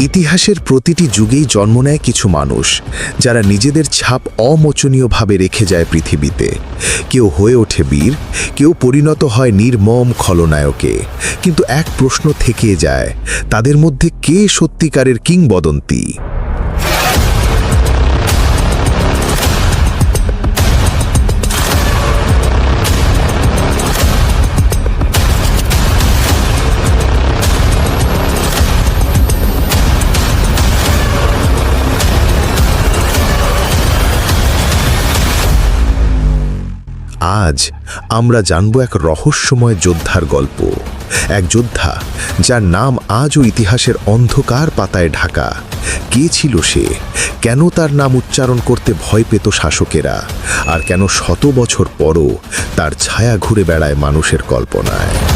ইতিহাসের প্রতিটি যুগেই জন্ম নেয় কিছু মানুষ, যারা নিজেদের ছাপ অমোচনীয়ভাবে রেখে যায় পৃথিবীতে। কেউ হয়ে ওঠে বীর, কেউ পরিণত হয় নির্মম খলনায়কে। কিন্তু এক প্রশ্ন থেকে যায়, তাদের মধ্যে কে সত্যিকারের কিংবদন্তি? আজ আমরা জানব এক রহস্যময় যোদ্ধার গল্প। এক যোদ্ধা, যার নাম আজও ইতিহাসের অন্ধকার পাতায় ঢাকা। কে ছিল সে? কেন তার নাম উচ্চারণ করতে ভয় পেত শাসকেরা? আর কেন শত বছর পরও তার ছায়া ঘুরে বেড়ায় মানুষের কল্পনায়?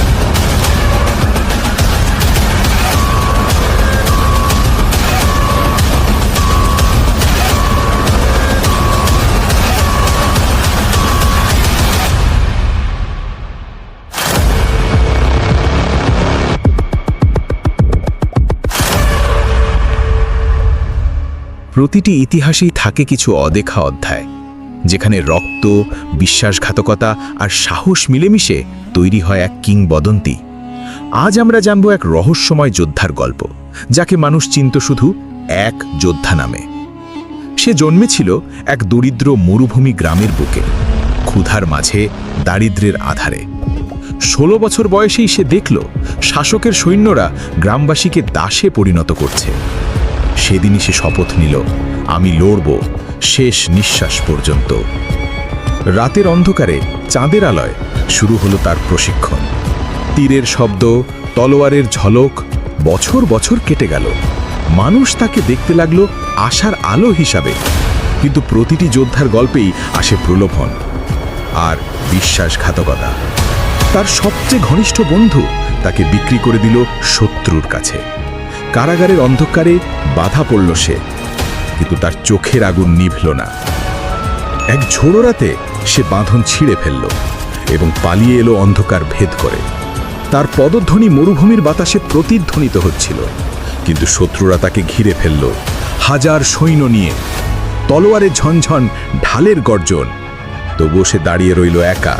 প্রতিটি ইতিহাসেই থাকে কিছু অদেখা অধ্যায়, যেখানে রক্ত, বিশ্বাসঘাতকতা আর সাহস মিলেমিশে তৈরি হয় এক কিংবদন্তি। আজ আমরা জানব এক রহস্যময় যোদ্ধার গল্প, যাকে মানুষ চিনত শুধু এক যোদ্ধা নামে। সে জন্মেছিল এক দরিদ্র মরুভূমি গ্রামের বুকে, ক্ষুধার মাঝে দারিদ্র্যের আধারে। ষোলো বছর বয়সেই সে দেখল, শাসকের সৈন্যরা গ্রামবাসীকে দাসে পরিণত করছে। সেদিনই সে শপথ নিল। আমি লড়ব শেষ নিঃশ্বাস পর্যন্ত। রাতের অন্ধকারে চাঁদের আলয় শুরু হলো তার প্রশিক্ষণ। তীরের শব্দ, তলোয়ারের ঝলক, বছর বছর কেটে গেল। মানুষ তাকে দেখতে লাগল আশার আলো হিসাবে। কিন্তু প্রতিটি যোদ্ধার গল্পেই আসে প্রলোভন আর বিশ্বাসঘাতকতা। তার সবচেয়ে ঘনিষ্ঠ বন্ধু তাকে বিক্রি করে দিল শত্রুর কাছে। কারাগারের অন্ধকারে বাধা পড়ল সে, কিন্তু তার চোখের আগুন নিভল না। এক ঝোড়ো রাতে সে বাঁধন ছিঁড়ে ফেলল এবং পালিয়ে এলো অন্ধকার ভেদ করে। তার পদধ্বনি মরুভূমির বাতাসে প্রতিধ্বনিত হচ্ছিল, কিন্তু শত্রুরা তাকে ঘিরে ফেলল। হাজার সৈন্য নিয়ে, তলোয়ারে ঝনঝন ঢালের গর্জন। তবুও সে দাঁড়িয়ে রইল একা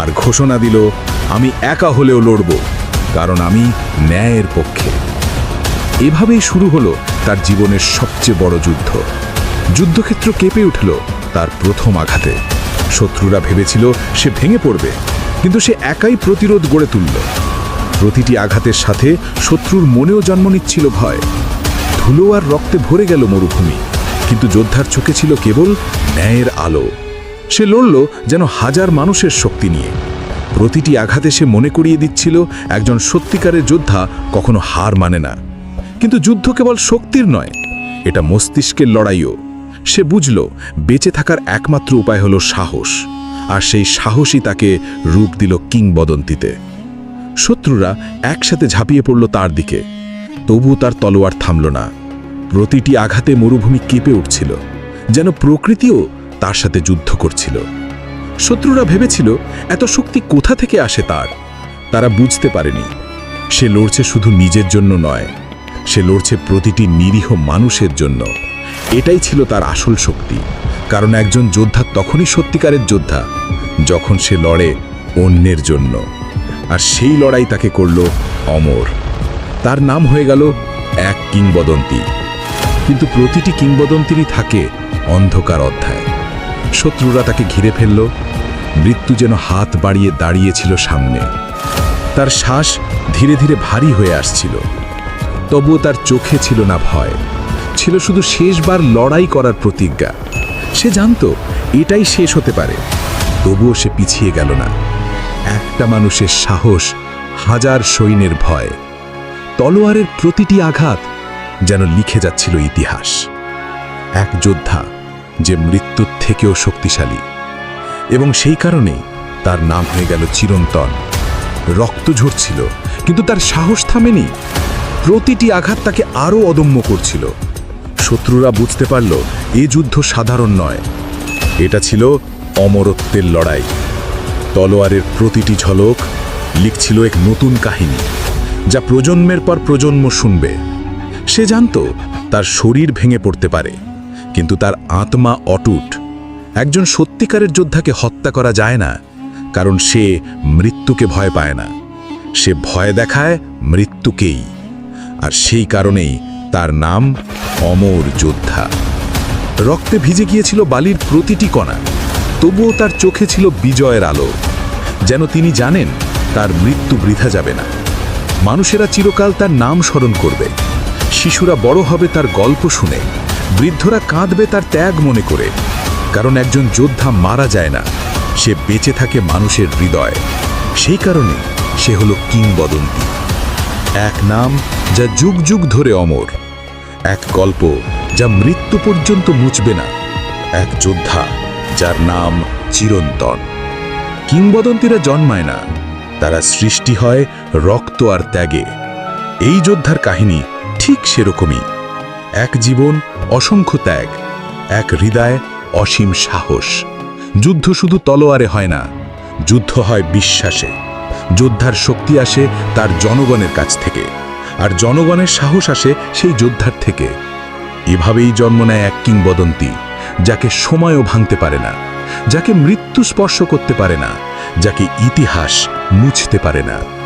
আর ঘোষণা দিল, আমি একা হলেও লড়ব, কারণ আমি ন্যায়ের পক্ষে। এভাবেই শুরু হলো তার জীবনের সবচেয়ে বড় যুদ্ধ। যুদ্ধক্ষেত্র কেঁপে উঠল তার প্রথম আঘাতে। শত্রুরা ভেবেছিল সে ভেঙে পড়বে, কিন্তু সে একাই প্রতিরোধ গড়ে তুলল। প্রতিটি আঘাতের সাথে শত্রুর মনেও জন্ম নিচ্ছিল ভয়। ধুলো আর রক্তে ভরে গেল মরুভূমি, কিন্তু যোদ্ধার চোখে ছিল কেবল ন্যায়ের আলো। সে লড়ল যেন হাজার মানুষের শক্তি নিয়ে। প্রতিটি আঘাতে সে মনে করিয়ে দিচ্ছিল, একজন সত্যিকারের যোদ্ধা কখনো হার মানে না। কিন্তু যুদ্ধ কেবল শক্তির নয়, এটা মস্তিষ্কের লড়াইও। সে বুঝল, বেঁচে থাকার একমাত্র উপায় হলো সাহস, আর সেই সাহসই তাকে রূপ দিল কিংবদন্তিতে। শত্রুরা একসাথে ঝাঁপিয়ে পড়ল তার দিকে তবুও তার তলোয়ার থামল না। প্রতিটি আঘাতে মরুভূমি কেঁপে উঠছিল, যেন প্রকৃতিও তার সাথে যুদ্ধ করছিল। শত্রুরা ভেবেছিল, এত শক্তি কোথা থেকে আসে তার? তারা বুঝতে পারেনি, সে লড়ছে শুধু নিজের জন্য নয়। সে লড়ছে প্রতিটি নিরীহ মানুষের জন্য। এটাই ছিল তার আসল শক্তি। কারণ একজন যোদ্ধা তখনই সত্যিকারের যোদ্ধা, যখন সে লড়ে অন্যের জন্য। আর সেই লড়াই তাকে করল অমর। তার নাম হয়ে গেল এক কিংবদন্তি। কিন্তু প্রতিটি কিংবদন্তিরই থাকে অন্ধকার অধ্যায়। শত্রুরা তাকে ঘিরে ফেলল, মৃত্যু যেন হাত বাড়িয়ে দাঁড়িয়েছিল সামনে। তার শ্বাস ধীরে ধীরে ভারী হয়ে আসছিল। তবুও তার চোখে ছিল না ভয়। ছিল শুধু শেষবার লড়াই করার প্রতিজ্ঞা। সে জানত, এটাই শেষ হতে পারে। তবুও সে পিছিয়ে গেল না। একটা মানুষের সাহস, হাজার সৈন্যের ভয়। তলোয়ারের প্রতিটি আঘাত যেন লিখে যাচ্ছিল ইতিহাস। এক যোদ্ধা যে মৃত্যুর থেকেও শক্তিশালী। এবং সেই কারণেই তার নাম হয়ে গেল চিরন্তন। রক্ত ঝরছিল, কিন্তু তার সাহস থামেনি। প্রতিটি আঘাত তাকে আরও অদম্য করছিল। শত্রুরা বুঝতে পারল, এ যুদ্ধ সাধারণ নয়। এটা ছিল অমরত্বের লড়াই। তলোয়ারের প্রতিটি ঝলক লিখছিল এক নতুন কাহিনী, যা প্রজন্মের পর প্রজন্ম শুনবে। সে জানত, তার শরীর ভেঙে পড়তে পারে, কিন্তু তার আত্মা অটুট। একজন সত্যিকারের যোদ্ধাকে হত্যা করা যায় না, কারণ সে মৃত্যুকে ভয় পায় না। সে ভয় দেখায় মৃত্যুকেই। আর সেই কারণেই তার নাম অমর যোদ্ধা। রক্তে ভিজে গিয়েছিল বালির প্রতিটি কণা, তবুও তার চোখে ছিল বিজয়ের আলো। যেন তিনি জানেন তার মৃত্যু বৃথা যাবে না। মানুষেরা চিরকাল তার নাম স্মরণ করবে। শিশুরা বড় হবে তার গল্প শুনে। বৃদ্ধরা কাঁদবে তার ত্যাগ মনে করে। কারণ একজন যোদ্ধা মারা যায় না, সে বেঁচে থাকে মানুষের হৃদয়। সেই কারণে সে হলো কিংবদন্তি। এক নাম যা যুগ যুগ ধরে অমর। এক গল্প যা মৃত্যু পর্যন্ত মুছবে না। এক যোদ্ধা যার নাম চিরন্তন। কিংবদন্তিরা জন্মায় না। তারা সৃষ্টি হয় রক্ত আর ত্যাগে। এই যোদ্ধার কাহিনী ঠিক সেরকমই। এক জীবন অসংখ্য ত্যাগ, এক হৃদয় অসীম সাহস। যুদ্ধ শুধু তলোয়ারে হয় না, যুদ্ধ হয় বিশ্বাসে। যোদ্ধার শক্তি আসে তার জনগণের কাছ থেকে। আর জনগণের সাহস আসে সেই যোদ্ধার থেকে। এভাবেই জন্ম নেয় এক কিংবদন্তি, যাকে সময়ও ভাঙতে পারে না, যাকে মৃত্যু স্পর্শ করতে পারে না, যাকে ইতিহাস মুছতে পারে না।